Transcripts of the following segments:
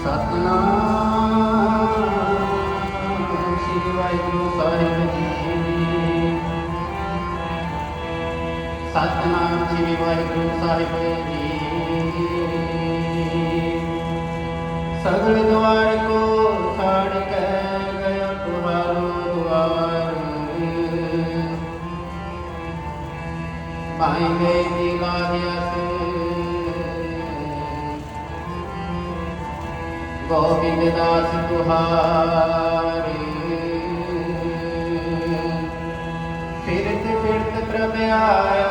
ਸਤਨਾਮ ਸ੍ਰੀ ਵਾਹਿਗੁਰੂ ਸਾਹਿਬ ਜੀ ਸਤਨਾਮ ਸ੍ਰੀ ਵਾਹਿਗੁਰੂ ਸਾਹਿਬ ਜੀ ਸਗਲ ਦਵਾਰ ਕੋ ਸਾੜ ਕੇ ਗਿਆ ਤੁਹਾਰੋ ਦਵਾਰ ਬਾਈ ਵੇ ਦੀ ਲਾਜਿਆ ਸੇ ਬਿਨਾਸ ਤੁਹਾਰੀ। ਫਿਰਤ ਫਿਰਤ ਪ੍ਰਭ ਆਇਆ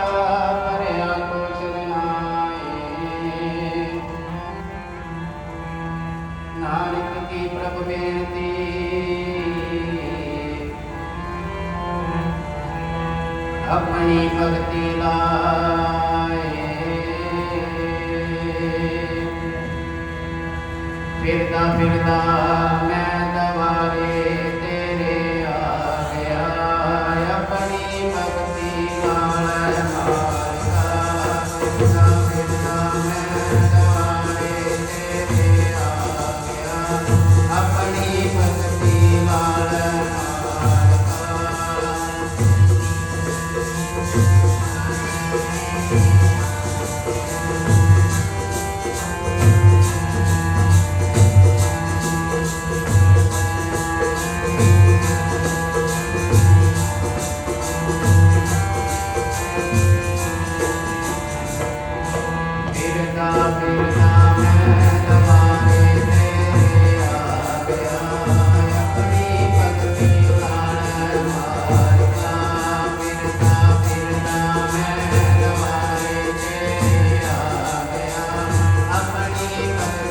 비린다 비린다.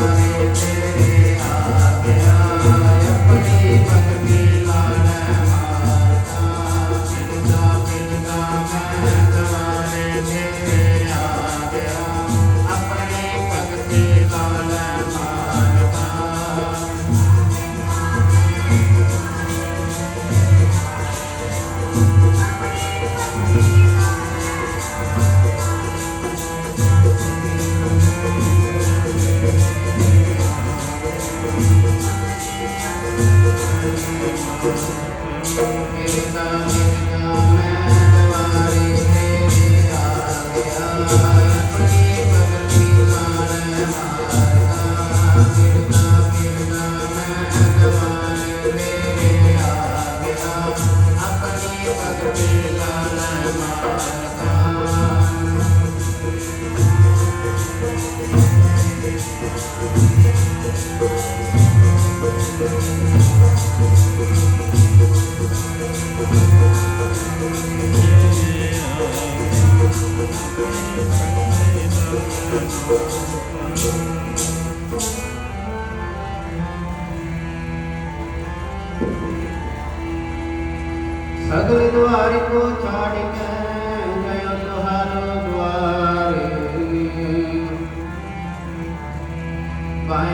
Música सगल द्वार को छाड़ के गयो सुहारो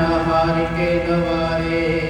ਨਾ ਹਾਰਿ ਕੇ ਦਵਾਰੇ